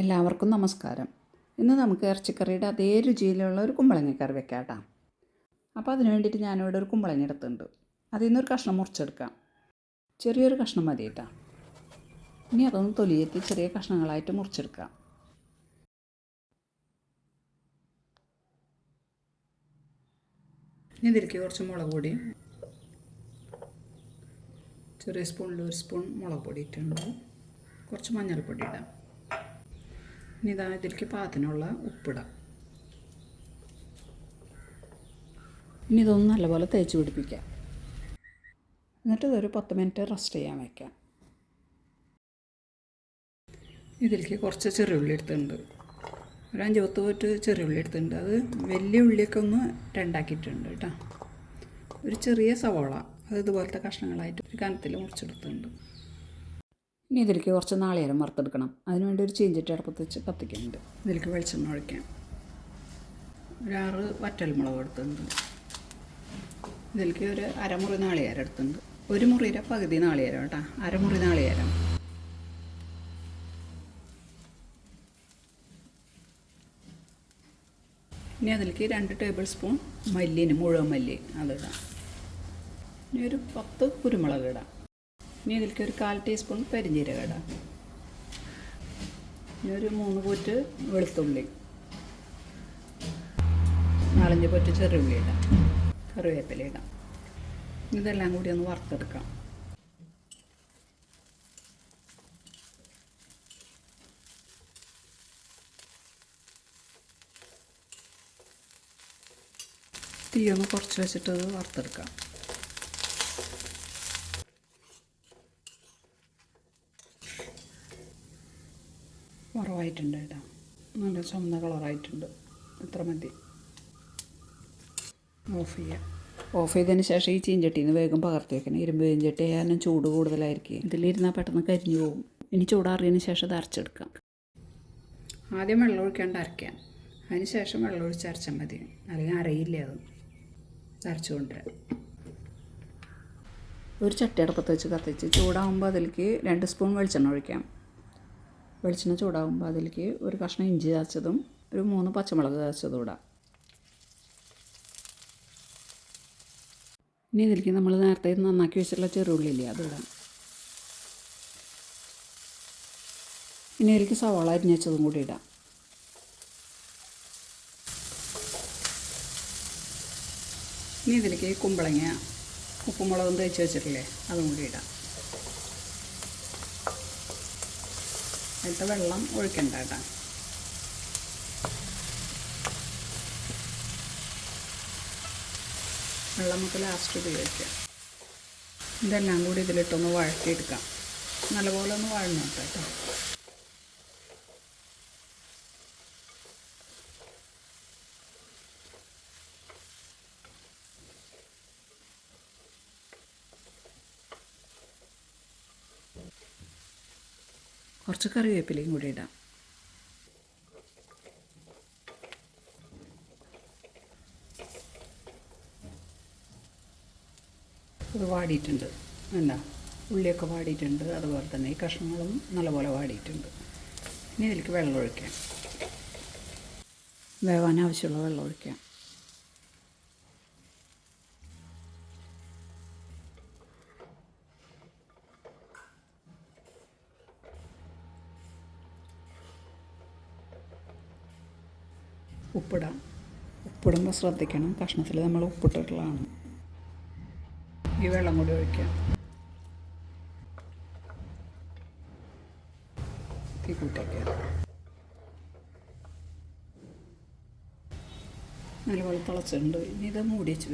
എല്ലാവർക്കും നമസ്കാരം. ഇന്ന് നമുക്ക് ഇറച്ചിക്കറിയുടെ അതേ രുചിയിലുള്ള ഒരു കുമ്പളങ്ങക്കറി വെക്കാം കേട്ടോ. അപ്പോൾ അതിന് വേണ്ടിയിട്ട് ഞാനിവിടെ ഒരു കുമ്പളങ്ങ എടുത്തുണ്ട് അതിൽ നിന്നൊരു കഷ്ണം മുറിച്ചെടുക്കാം. ചെറിയൊരു കഷ്ണം മതി കേട്ടോ. ഇനി അതൊന്ന് തൊലിയെത്തി ചെറിയ കഷ്ണങ്ങളായിട്ട് മുറിച്ചെടുക്കാം. ഇനി ഇതിലേക്ക് കുറച്ച് മുളക് പൊടി. ചെറിയ സ്പൂണിൽ ഒരു സ്പൂൺ മുളക് പൊടി ഇട്ടുണ്ട് കുറച്ച് മഞ്ഞൾപ്പൊടി ഇടാം. ഇനി ഇതാ ഇതിലേക്ക് പാകത്തിനുള്ള ഉപ്പിടാം. ഇനി ഇതൊന്ന് നല്ലപോലെ തേച്ച് പിടിപ്പിക്കാം. എന്നിട്ട് ഇതൊരു പത്ത് മിനിറ്റ് റെസ്റ്റ് ചെയ്യാൻ വയ്ക്കാം ഇതിലേക്ക് കുറച്ച് ചെറിയുള്ളി എടുത്തിട്ടുണ്ട്. ഒരു അഞ്ച് പത്ത് പോയിട്ട് ചെറിയുള്ളി എടുത്തിട്ടുണ്ട്. അത് വലിയ ഉള്ളിയൊക്കെ ഒന്ന് രണ്ടാക്കിയിട്ടുണ്ട് കേട്ടോ. ഒരു ചെറിയ സവോള. അത് ഇതുപോലത്തെ കഷ്ണങ്ങളായിട്ട് ഒരു കനത്തിൽ മുറിച്ചെടുത്തിട്ടുണ്ട്. ഇനി ഇതിലേക്ക് കുറച്ച് നാളികേരം വറുത്തെടുക്കണം. അതിനുവേണ്ടി ഒരു ചീഞ്ചിട്ട് അടുപ്പത്ത് വെച്ച് കത്തിക്കുന്നുണ്ട്. ഇതിലേക്ക് വെളിച്ചെണ്ണ ഒഴിക്കാം. ഒരാറ് വറ്റൽമുളക് എടുത്തിട്ടുണ്ട്. ഇതിലേക്ക് ഒരു അരമുറി നാളികേരം എടുത്തിട്ടുണ്ട്. ഒരു മുറിയുടെ പകുതി നാളികേരം കേട്ടോ. അരമുറി നാളികേരം. ഇനി അതിലേക്ക് രണ്ട് ടേബിൾ സ്പൂൺ മല്ലിന് മുഴുവൻ മല്ലി അതിടാം. ഇനി ഒരു പത്ത് കുരുമുളക് ഇടാം. ഇനി ഇതിലേക്ക് ഒരു കാൽ ടീസ്പൂൺ പെരിഞ്ജീരകം ഇടാം. ഇനി ഒരു മൂന്ന് പൊറ്റ് വെളുത്തുള്ളി. നാലഞ്ച് പൊറ്റ് ചെറുള്ളി ഇടാം. കറിവേപ്പില ഇടാം. ഇതെല്ലാം കൂടി ഒന്ന് വറുത്തെടുക്കാം. തീ ഒന്ന് കുറച്ച് വെച്ചിട്ട് വറുത്തെടുക്കാം. കുറവായിട്ടുണ്ട് കേട്ടോ. നല്ല ചുമന്ന കളറായിട്ടുണ്ട്. ഇത്ര മതി. ഓഫ് ചെയ്യാം. ഓഫ് ചെയ്തതിന് ശേഷം ഈ ചീഞ്ചട്ടിന്ന് വേഗം പകർത്തി വെക്കണം. ഇരുമ്പ് ചീഞ്ചട്ടി കാരണം ചൂട് കൂടുതലായിരിക്കും. ഇതിലിരുന്നാൽ പെട്ടെന്ന് കരിഞ്ഞു പോകും. ഇനി ചൂടാറിയതിന് ശേഷം ഇത് അരച്ചെടുക്കാം. ആദ്യം വെള്ളം ഒഴിക്കാണ്ട് അരയ്ക്കാം. അതിന് ശേഷം വെള്ളം ഒഴിച്ച് അരച്ചാൽ മതി. അല്ലെങ്കിൽ അരയില്ല അത്. അരച്ചു കൊണ്ടുവരാം ഒരു ചട്ടി അടുപ്പത്ത് വെച്ച് കത്തിച്ച് ചൂടാകുമ്പോൾ അതിലേക്ക് രണ്ട് സ്പൂൺ വെളിച്ചെണ്ണ ഒഴിക്കാം. വെളിച്ചെണ്ണ ചൂടാകുമ്പോൾ അതിലേക്ക് ഒരു കഷ്ണം ഇഞ്ചി ചതച്ചതും ഒരു മൂന്ന് പച്ചമുളക് ചതച്ചതും ഇടാം. ഇനി ഇതിലേക്ക് നമ്മൾ നേരത്തെ നന്നാക്കി വെച്ചിട്ടുള്ള ചെറുള്ളില്ലേ അതിടാം ഇനി ഇതിലേക്ക് സവാള അരിഞ്ഞതും കൂടി ഇടാം. ഇനി ഇതിലേക്ക് കുമ്പളങ്ങ ഉപ്പുമുളകും തേച്ച് വെച്ചിട്ടില്ലേ അതും കൂടി ഇടാം. അതിലത്തെ വെള്ളം ഒഴിക്കണ്ട കേട്ടോ. വെള്ളം നമുക്ക് ലാസ്റ്റ് ഉപയോഗിക്കാം. ഇതെല്ലാം കൂടി ഇതിലിട്ടൊന്ന് വഴറ്റിയെടുക്കാം. നല്ലപോലെ ഒന്ന് വഴഞ്ഞോട്ടെ കേട്ടോ. കുറച്ച് കറിവേപ്പിലയും കൂടി ഇടാം. ഇത് വാടിയിട്ടുണ്ട്. എന്താ ഉള്ളിയൊക്കെ വാടിയിട്ടുണ്ട്. അതുപോലെ തന്നെ ഈ കഷ്ണങ്ങളും നല്ലപോലെ വാടിയിട്ടുണ്ട്. ഇനി ഇതിലേക്ക് വെള്ളം ഒഴിക്കാം. വേവാൻ ആവശ്യമുള്ള വെള്ളം ഒഴിക്കാം. ഉപ്പിടാം. ഉപ്പിടുമ്പോൾ ശ്രദ്ധിക്കണം. കഷ്ണത്തിൽ നമ്മൾ ഉപ്പിട്ടിട്ടുള്ളതാണ്. ഈ വെള്ളം കൂടി ഒഴിക്കാം. തീ കൂട്ടിക്കാം നല്ലപോലെ തിളച്ചിട്ടുണ്ട്. ഇനി ഇത് മൂടി വെച്ച്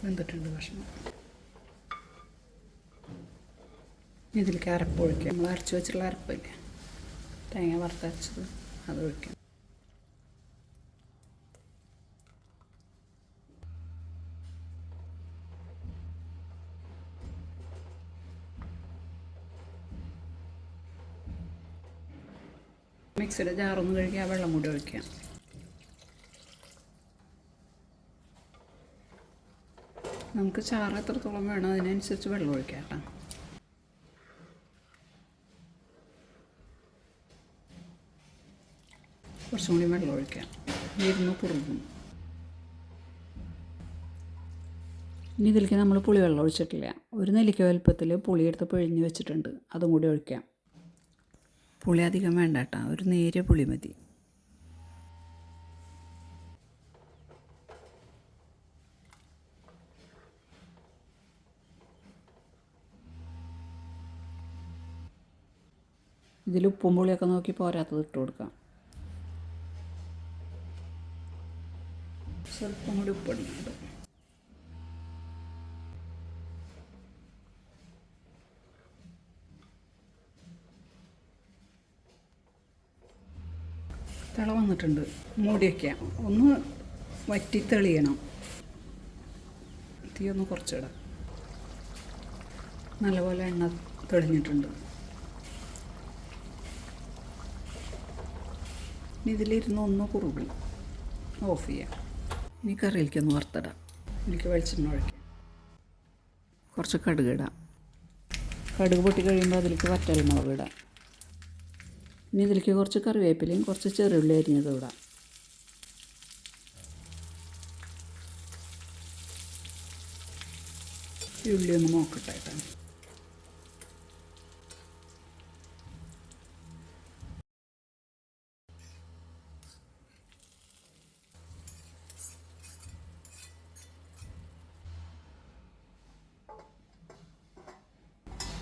വെന്തിട്ടുണ്ട് ഭക്ഷണം. ഇതിലേക്ക് അരപ്പ് ഒഴിക്കാം നമ്മൾ അരച്ച് വെച്ചിട്ടുള്ള അരപ്പില്ലേ? തേങ്ങ വറുത്തരച്ചത് അത് ഒഴിക്കാം മിക്സിയുടെ ജാറൊന്ന് കഴുകി ആ വെള്ളം കൂടി ഒഴിക്കാം നമുക്ക് ചാറ് എത്രത്തോളം വേണം അതിനനുസരിച്ച് വെള്ളം ഒഴിക്കാം കേട്ടോ. കുറച്ചും കൂടി വെള്ളം ഒഴിക്കാം. ഇരുന്ന് കുറുകും. ഇനി ഇതിലേക്ക് നമ്മൾ പുളി വെള്ളം ഒഴിച്ചിട്ടില്ല. ഒരു നെല്ലിക്ക വലുപ്പത്തിൽ പുളിയെടുത്ത് പിഴിഞ്ഞ് വെച്ചിട്ടുണ്ട്. അതും കൂടി ഒഴിക്കാം. പുളി അധികം വേണ്ട കേട്ടോ. ഒരു നേരിയ പുളി മതി. ഇതിൽ ഉപ്പും പുളിയൊക്കെ നോക്കി പോരാത്തത് ഇട്ട് കൊടുക്കാം. സ്വല്പം കൂടി ഉപ്പിടുന്നുണ്ട് തിള വന്നിട്ടുണ്ട്. മൂടി വയ്ക്കാം ഒന്ന് വറ്റി തെളിയണം. തീ ഒന്ന് കുറച്ചിടാം. നല്ലപോലെ എണ്ണ തെളിഞ്ഞിട്ടുണ്ട്. ഇനി ഇതിലിരുന്ന് ഒന്ന് കുറുകി. ഓഫ് ചെയ്യാം. ഇനി കറിയിലേക്ക് ഒന്ന് വറുത്തിടാം. എനിക്ക് വെളിച്ചെണ്ണ ഒഴിക്കാം. കുറച്ച് കടുക് ഇടാം. കടുക് പൊട്ടി കഴിയുമ്പോൾ അതിലേക്ക് വറ്റൽ മുളക് ഇടാം. ഇനി ഇതിലേക്ക് കുറച്ച് കറിവേപ്പിലയും കുറച്ച് ചെറുള്ളി അരിഞ്ഞത് ഇടാം. ഉള്ളി ഒന്ന് നോക്കട്ടെ കേട്ടോ.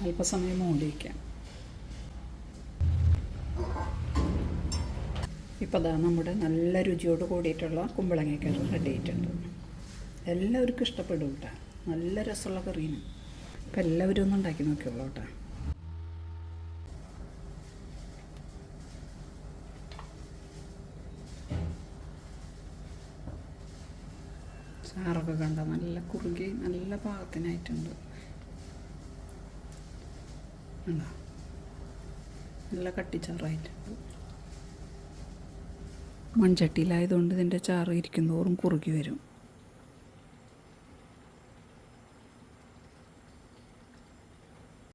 അല്പസമയം മൂടിയിരിക്കാം ഇപ്പോൾ അതാ നമ്മുടെ നല്ല രുചിയോട് കൂടിയിട്ടുള്ള കുമ്പളങ്ങക്കറി റെഡി ആയിട്ടുണ്ട് എല്ലാവർക്കും ഇഷ്ടപ്പെടും കേട്ടോ. നല്ല രസമുള്ള കറിയാണ്. അപ്പോൾ എല്ലാവരും ഒന്ന് ഉണ്ടാക്കി നോക്കിയുള്ളൂ കേട്ടോ. ചാറൊക്കെ കണ്ട നല്ല കുറുകി നല്ല പാകത്തിനായിട്ടുണ്ട്. നല്ല കട്ടിച്ചാറായിട്ടുണ്ട് മൺചട്ടിയിലായതുകൊണ്ട് ഇതിന്റെ ചാറ് ഇരിക്കുന്നതോറും കുറുകി വരും.